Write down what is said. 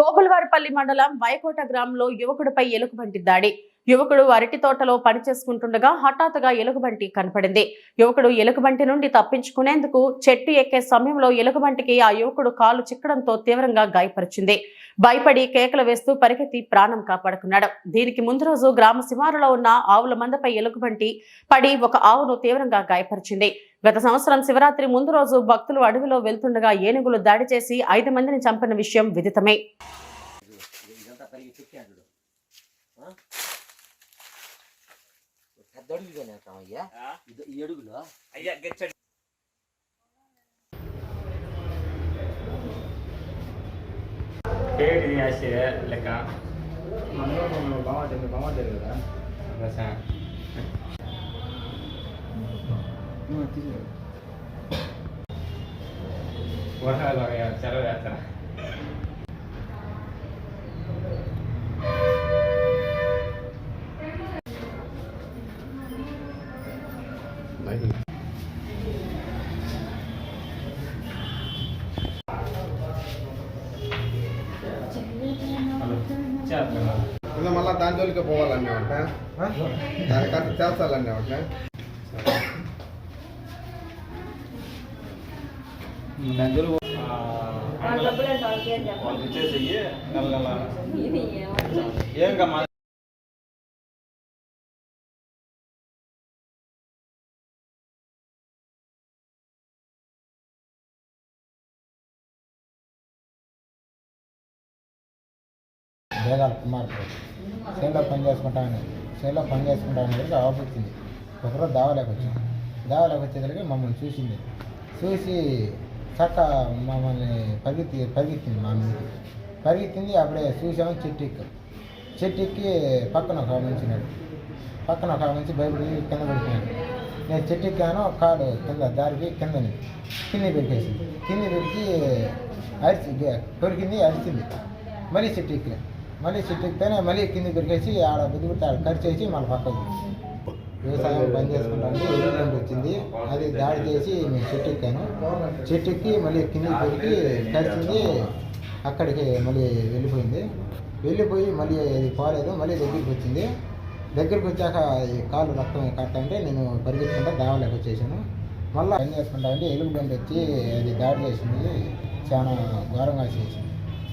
గోపులవారిపల్లి మండలం వైకోట గ్రామంలో యువకుడిపై ఎలుకబంటి దాడి. యువకుడు అరటి తోటలో పని చేసుకుంటుండగా హఠాత్తుగా ఎలుగుబంటి కనపడింది. యువకుడు ఎలుగుబంటి నుండి తప్పించుకునేందుకు చెట్టు ఎక్కే సమయంలో ఎలుగుబంటికి ఆ యువకుడు కాలు చిక్కడంతో తీవ్రంగా గాయపరిచింది. భయపడి కేకలు వేస్తూ పరిగెత్తి ప్రాణం కాపాడుకున్నాడు. దీనికి ముందు రోజు గ్రామ శివారులో ఉన్న ఆవుల మందపై ఎలుగుబంటి పడి ఒక ఆవును తీవ్రంగా గాయపరిచింది. గత సంవత్సరం శివరాత్రి ముందు రోజు భక్తులు అడవిలో వెళ్తుండగా ఏనుగులు దాడి చేసి ఐదు మందిని చంపిన విషయం విదితమే. ఇదంతా పరిగి చెక్కాడు పెద్ద అడుగుగానే వెళ్తాం అయ్యా ఇది ఈ అడుగులో అయ్యా గెచ్చ పేరు యాసే లెక్క మనలో బాగుంటుంది బాగుంటుంది కదా రస వర్షాలు సెలవు వేస్తారా చేస్తున్నా ఇంకా మళ్ళీ దాని జోలికి పోవాలన్నా ఒకట దానికంతా చేస్తాలన్నా ఒకట ఏం కమ్మా భేదాల కుమార్ చేలో పని చేసుకుంటామని చేలో పని చేసుకుంటామని చెప్పి ఆపుతుంది ఒకరోజు దావలేక వచ్చింది. దావలేక వచ్చేసరికి మమ్మల్ని చూసింది. చూసి చక్క మమ్మల్ని పరిగెత్తి పరిగెత్తింది మా మీద. పరిగెత్తింది అప్పుడే చూసాము చెట్టు ఎక్కి. చెట్టు ఎక్కి పక్కన ఒక మంచినాడు పక్కన ఒక మంచి భయపడి కింద పడిపోయాడు. నేను చెట్టు ఎక్కాను కాడు కింద దారికి కిందని కింద పెరికేసింది కింద పెరికి అరిచి కొరికింది అరిచింది. మరీ చెట్టు ఎక్కిన మళ్ళీ చెట్టు ఎక్కితేనే మళ్ళీ కింద దొరికేసి ఆడ బుద్ధిపెట్టి ఆడ చేసి మళ్ళీ పక్కకి వ్యవసాయం పని చేసుకుంటానికి ఎదురుగండి వచ్చింది. అది దాడి చేసి నేను చెట్టు ఎక్కాను చెట్టు ఎక్కి మళ్ళీ కింద పెరిగి కరిచింది. అక్కడికి మళ్ళీ వెళ్ళిపోయింది. వెళ్ళిపోయి మళ్ళీ అది పోలేదు. మళ్ళీ దగ్గరికి వచ్చింది. దగ్గరికి వచ్చాక ఈ కాలు రక్తం కట్టంటే నేను పరిగెత్తుకుంటా దావలేక వచ్చేసాను. మళ్ళీ పని చేసుకుంటా అంటే ఎలుగుబండి వచ్చి అది దాడి చేసింది. చాలా ఘోరంగా చేసింది.